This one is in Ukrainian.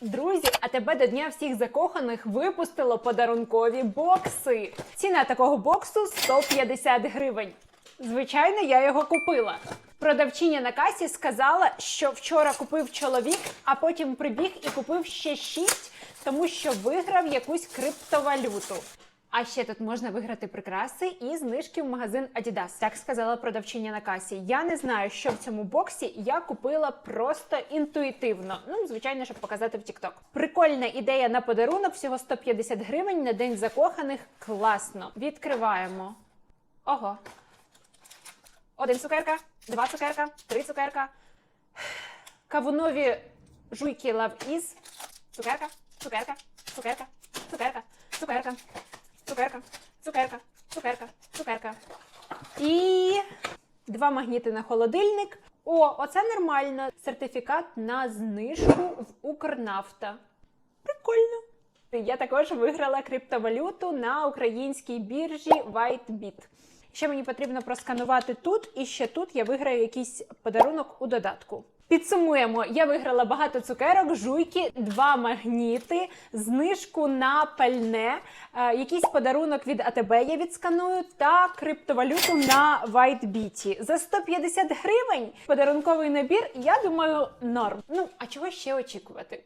Друзі, а тебе до Дня всіх закоханих випустило подарункові бокси. Ціна такого боксу 150 гривень. Звичайно, я його купила. Продавчиня на касі сказала, що вчора купив чоловік, а потім прибіг і купив ще шість, тому що виграв якусь криптовалюту. А ще тут можна виграти прикраси і знижки в магазин Adidas. Так сказала продавчиня на касі. Я не знаю, що в цьому боксі. Я купила просто інтуїтивно. Ну, звичайно, щоб показати в TikTok. Прикольна ідея на подарунок, всього 150 гривень на день закоханих. Класно. Відкриваємо. Ого. Один цукерка, два цукерка, три цукерка. Кавунові жуйки Love Is. Цукерка, цукерка, цукерка, цукерка, цукерка, цукерка, цукерка, цукерка, цукерка. І два магніти на холодильник. О, оце нормально. Сертифікат на знижку в Укрнафта. Прикольно. Я також виграла криптовалюту на українській біржі WhiteBit. Ще мені потрібно просканувати тут, і ще тут я виграю якийсь подарунок у додатку. Підсумуємо, я виграла багато цукерок, жуйки, два магніти, знижку на пальне, е, якийсь подарунок від АТБ я відсканую та криптовалюту на WhiteBit. За 150 гривень подарунковий набір, я думаю, норм. Ну а чого ще очікувати?